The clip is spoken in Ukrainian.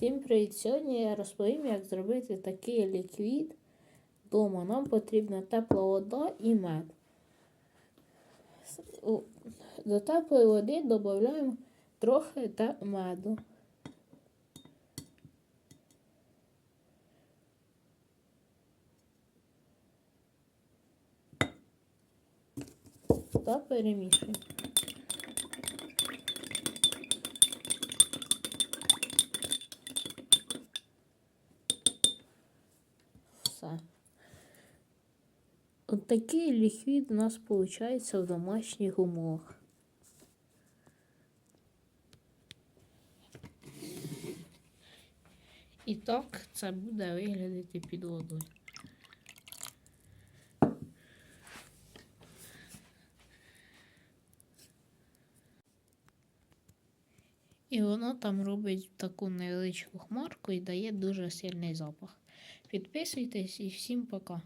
Всім привіт! Сьогодні я розповім, як зробити такий ліквід вдома. Нам потрібна тепла вода і мед. До теплої води додаємо трохи меду. Та перемішуємо. Все. От такий ліквід у нас виходить в домашніх умовах. І так це буде виглядати під водою. І воно там робить таку невеличку хмарку і дає дуже сильний запах. Підписуйтесь і всім пока.